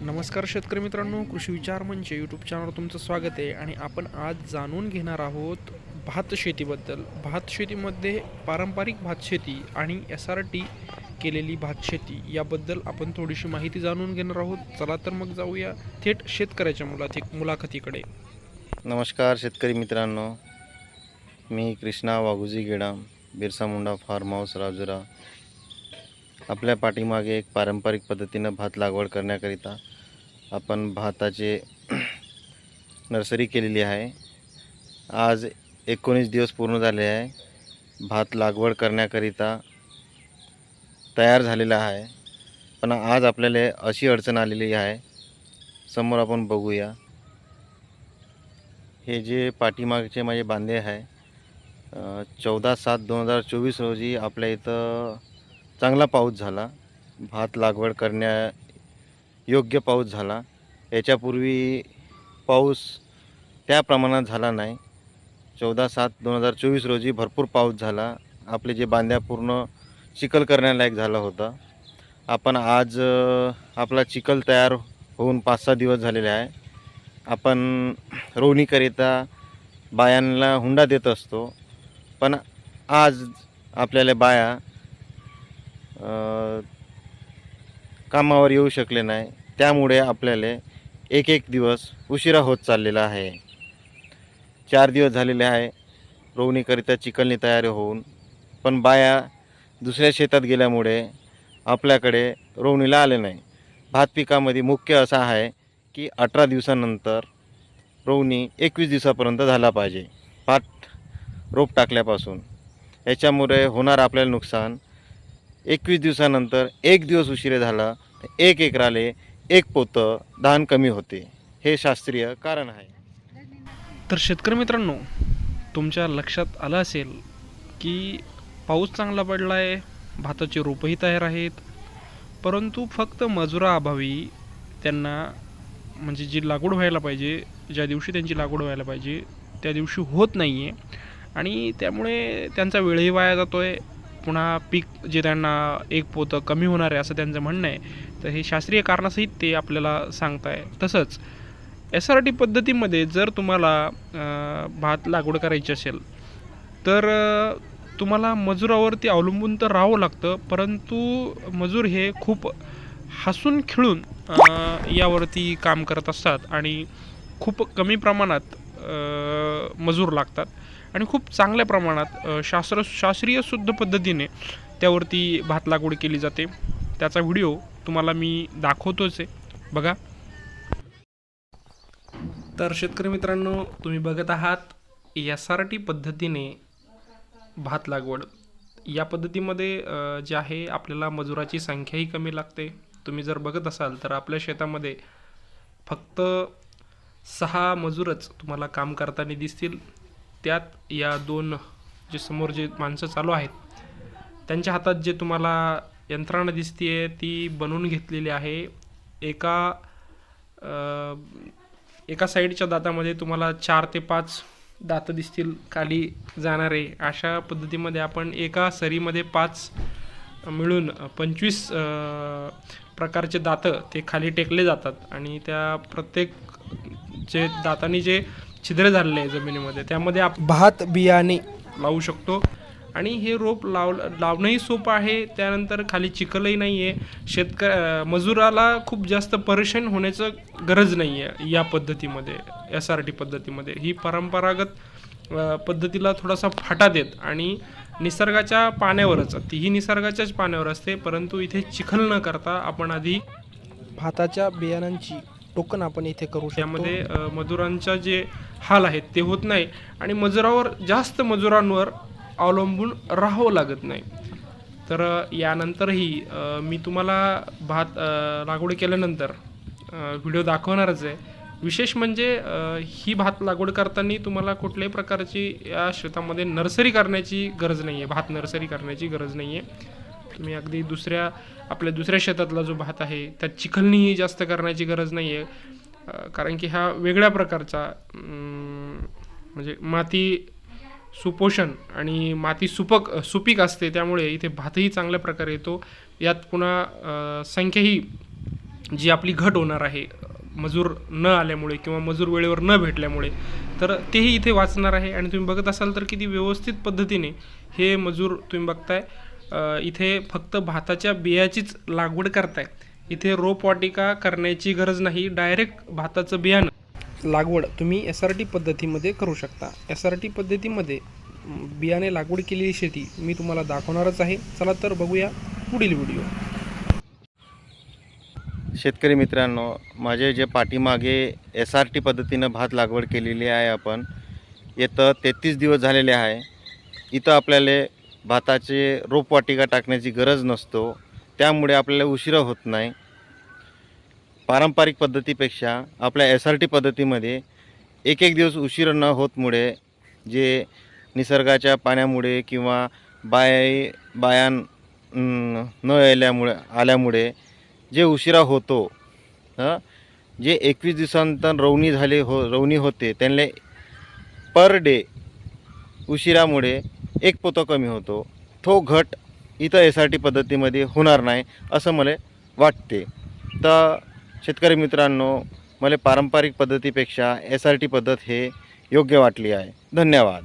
नमस्कार शेतकरी मित्रांनो कृषी विचार मंच यूट्यूब चॅनलवर तुमचं स्वागत आहे आणि आपण आज जाणून घेणार आहोत भात शेतीबद्दल. भात शेतीमध्ये पारंपरिक भात शेती आणि एस आर टी केलेली भात शेती याबद्दल आपण थोडीशी माहिती जाणून घेणार आहोत. चला तर मग जाऊया थेट शेतकऱ्याच्या मुलाखती मुलाखतीकडे. नमस्कार शेतकरी मित्रांनो मी कृष्णा वाघुजी गेडाम बिरसा मुंडा फार्म हाऊस राजुरा. आपल्या पाठीमागे एक पारंपरिक पद्धतीनं भात लागवड करण्याकरिता आपण भाताचे नर्सरी केलेली आहे. आज एकोणीस दिवस पूर्ण झाले आहे. भात लागवड करण्याकरिता तयार झालेला आहे. पण आज आपल्याला अशी अडचण आलेली आहे. समोर आपण बघूया. हे जे पाठीमागचे माझे बांधे आहे चौदा सात दोन हजार चोवीस रोजी आपल्या इथं चांगला पाऊस झाला. भात लागवड करण्या योग्य पाऊस झाला. याच्यापूर्वी पाऊस त्या प्रमाणात झाला नाही. चौदा सात दोन हजार चोवीस रोजी भरपूर पाऊस झाला. आपले जे बांध्या पूर्ण चिखल करण्यालायक झालं होतं. आपण आज आपला चिखल तयार होऊन पाच सहा दिवस झालेले आहे. आपण रोवणीकरिता बायांना हुंडा देत असतो. पण आज आपल्याला बाया कामावर येऊ शकले नाही. त्यामुळे आपल्याला एक एक दिवस उशिरा होत चाललेला आहे. चार दिवस झालेले आहे. रोवणीकरिता चिकलनी तयारी होऊन. पण बाया दुसऱ्या शेतात गेल्यामुळे आपल्याकडे रोवणीला आले नाही. भात पिकामध्ये मुख्य असा आहे की अठरा दिवसानंतर रोवणी एकवीस दिवसापर्यंत झाला पाहिजे. भात रोप टाकल्यापासून. याच्यामुळे होणार आपल्याला नुकसान एकवीस दिवसानंतर एक दिवस उशिरे झाला तर एक एकराले एक पोतं धान कमी होते. हे शास्त्रीय कारण आहे. तर शेतकरी मित्रांनो तुमच्या लक्षात आलं असेल की पाऊस चांगला पडला आहे भाताचे रोपंही तयार आहेत परंतु फक्त मजुराअभावी त्यांना म्हणजे जी लागवड व्हायला पाहिजे ज्या दिवशी त्यांची लागवड व्हायला पाहिजे त्या दिवशी होत नाही आहे आणि त्यामुळे त्यांचा वेळही वाया जातो आहे पुन्हा पीक जे त्यांना एक पोतं कमी होणार आहे असं त्यांचं म्हणणं आहे. तर हे शास्त्रीय कारणासहित ते आपल्याला सांगताय. तसंच एस आर टी पद्धतीमध्ये जर तुम्हाला भात लागवड करायची असेल तर तुम्हाला मजुरावरती अवलंबून तर राहावं लागतं परंतु मजूर हे खूप हसून खेळून यावरती काम करत असतात आणि खूप कमी प्रमाणात मजूर लागतात. आणि खूप चांगल्या प्रमाणात शास्त्र शास्त्रीय शुद्ध पद्धतीने त्यावरती भात लागवड केली जाते. त्याचा व्हिडिओ तुम्हाला मी दाखवतोच आहे. बघा. तर शेतकरी मित्रांनो तुम्ही बघत आहात एस आर टी पद्धतीने भात लागवड. या पद्धतीमध्ये जे आहे आपल्याला मजुराची संख्याही कमी लागते. तुम्ही जर बघत असाल तर आपल्या शेतामध्ये फक्त सहा मजूरच तुम्हाला काम करताना दिसतील. त्यात या दोन जे समोर जे माणसं चालू आहेत त्यांच्या हातात जे तुम्हाला यंत्रणा दिसते ती बनवून घेतलेली आहे. एका अ, एका साईडच्या दातामध्ये तुम्हाला चार ते पाच दातं दिसतील खाली जाणारे. अशा पद्धतीमध्ये आपण एका सरीमध्ये पाच मिळून पंचवीस अ, प्रकारचे दातं ते खाली टेकले जातात. आणि त्या प्रत्येक जे दातांनी जे छिद्र झालेले आहे जमिनीमध्ये. त्यामध्ये आप भात बियाणे. लावू शकतो. आणि हे रोप लाव लावणंही सोपं आहे. त्यानंतर खाली चिखलही नाही आहे शेतक मजुराला खूप जास्त परेशान होण्याचं गरज नाही आहे या पद्धतीमध्ये एस आर टी पद्धतीमध्ये. ही परंपरागत पद्धतीला थोडासा फाटा देत आणि निसर्गाच्या पाण्यावरच तीही निसर्गाच्याच पाण्यावर असते परंतु इथे चिखल न करता आपण आधी भाताच्या बियाणांची टोकन आपण इथे करू शकतो. त्यामध्ये मजुरांचा मजुरांच्या जे हाल आहेत ते होत नाही आणि मजुरावर जास्त मजुरांवर अवलंबून राहावं लागत नाही. तर यानंतरही मी तुम्हाला भात लागवड केल्यानंतर व्हिडिओ दाखवणारच आहे. विशेष म्हणजे ही भात लागवड करताना तुम्हाला कुठल्याही प्रकारची या शेतामध्ये नर्सरी करण्याची गरज नाही आहे भात नर्सरी करण्याची गरज नाही आहे तुम्ही अगदी दुसऱ्या आपल्या दुसऱ्या शेतातला जो भात आहे त्यात चिखलणीही जास्त करण्याची गरज नाही आहे कारण की हा वेगळ्या प्रकारचा म्हणजे माती सुपोषण आणि माती सुपक सुपीक असते त्यामुळे इथे भातही चांगल्या प्रकारे येतो. यात पुन्हा संख्याही जी आपली घट होणार आहे मजूर न आल्यामुळे किंवा मजूर वेळेवर न भेटल्यामुळे तर तेही इथे वाचणार आहे. आणि तुम्ही बघत असाल तर किती व्यवस्थित पद्धतीने हे मजूर तुम्ही बघताय. इथे फक्त भाताच्या बियाचीच लागवड करताय. इथे रोपवाटिका करण्याची गरज नाही डायरेक्ट भाताचं बियाणं. लागवड तुम्ही एस आर टी पद्धतीमध्ये करू शकता. एस आर टी पद्धतीमध्ये बियाणे लागवड केलेली शेती मी तुम्हाला दाखवणारच आहे. चला तर बघूया पुढील व्हिडिओ. शेतकरी मित्रांनो माझे जे पाठीमागे एस आर टी पद्धतीनं भात लागवड केलेली आहे आपण येतं तेहतीस दिवस झालेले आहे. इथं आपल्याला भाताचे रोपवाटिका टाकण्याची गरज नसतो. त्यामुळे आपल्याला उशिरा होत नाही. पारंपरिक पद्धतीपेक्षा आपल्या एस आर टी पद्धतीमध्ये एक एक दिवस उशीर न होतमुळे जे निसर्गाच्या पाण्यामुळे किंवा बाय बायां न यायल्यामुळे आल्यामुळे जे उशिरा होतो जे एकवीस दिवसानंतर रवणी झाले हो रवणी होते त्यांना पर डे उशिरामुळे एक पोतं कमी होतो. तो घट इथं एस आर टी पद्धतीमध्ये होणार नाही असं मला वाटते. तर शेतकरी मित्रांनो मला पारंपरिक पद्धतीपेक्षा एस आर टी पद्धत हे योग्य वाटली आहे. धन्यवाद.